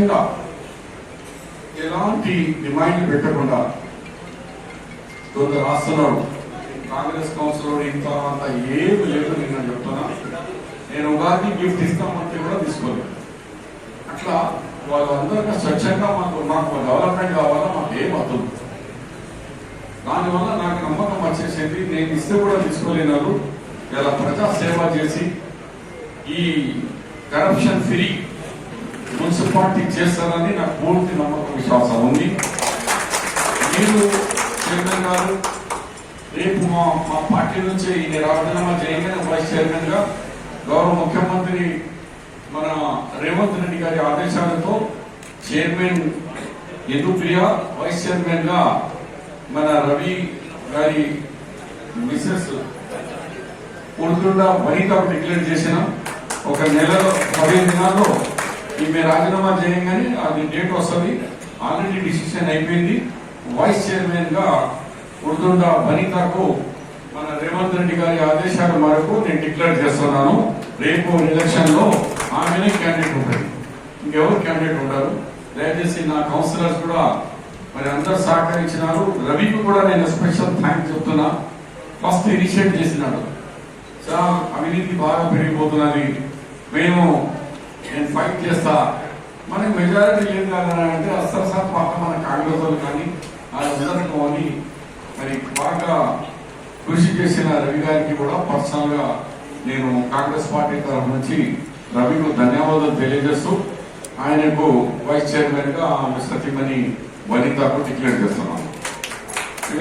స్వచ్ఛంగా ఎలాంటి డిమాండ్ పెట్టకుండా కొంత రాష్ట్రంలో కాంగ్రెస్ కౌన్సిల్ ఇంత అంత ఏమి లేదు నేను చెప్తున్నా. నేను ఉగాది గిఫ్ట్ ఇస్తామంటే కూడా తీసుకోలేదు. అట్లా వాళ్ళందరికీ స్వచ్ఛంగా మాకు మాకు డెవలప్మెంట్ కావాలా మాకు ఏం అర్థం దానివల్ల నాకు నమ్మకం వచ్చేసింది. నేను ఇస్తే కూడా తీసుకోలేనారు ఇలా ప్రజా సేవ చేసి ఈ కరప్షన్ ఫ్రీ మున్సిపాలిటీ చేస్తారని నాకు పూర్తి నమ్మకం విశ్వాసం ఉంది. మీరు చైర్మన్ గారు రేపు మా మా పార్టీ నుంచి ఈయన రాజీనామా చేయగానే వైస్ చైర్మన్గా గౌరవ ముఖ్యమంత్రి మన రేవంత్ రెడ్డి గారి ఆదేశాలతో చైర్మన్ యదుప్రియ వైస్ చైర్మన్గా మన రవి గారి మిస్సెస్ ఉడుతుండ వనిత డిక్లేర్ చేసిన ఒక నెలలో పదిహేను దినాల్లో ఈమె రాజీనామా చేయగానే అది డేట్ వస్తుంది. ఆల్రెడీ డిసిషన్ అయిపోయింది. వైస్ చైర్మన్గా ఉడుతుండ వనితకు మన రేవంత్ రెడ్డి గారి ఆదేశాల మేరకు నేను డిక్లేర్ చేస్తున్నాను. రేపు ఎలక్షన్లో ఆమెనే క్యాండిడేట్ ఉంటుంది. ఇంకెవరు క్యాండిడేట్ ఉంటారు దయచేసి నా కౌన్సిలర్స్ కూడా మరి అందరు సహకరించినారు. రవికి కూడా నేను స్పెషల్ థ్యాంక్స్ చెప్తున్నా. ఫస్ట్ ఇనిషియేట్ చేసినాడు. సార్ అవినీతి బాగా పెరిగిపోతున్నది. మేము నేను ఫైట్ చేస్తా. మనకి మెజారిటీ ఏం కాదని అంటే అస్సలు సార్ పాప మన కాంగ్రెస్ వాళ్ళు కానీ వాళ్ళందరికీ అని మరి బాగా కృషి చేసిన రవి గారికి కూడా పర్సనల్గా నేను కాంగ్రెస్ పార్టీ తరఫు నుంచి రవికు ధన్యవాదాలు తెలియజేస్తూ ఆయనకు వైస్ చైర్మన్గా ఆమె సతీమణి వనితకు డిక్లేర్ చేస్తున్నాను.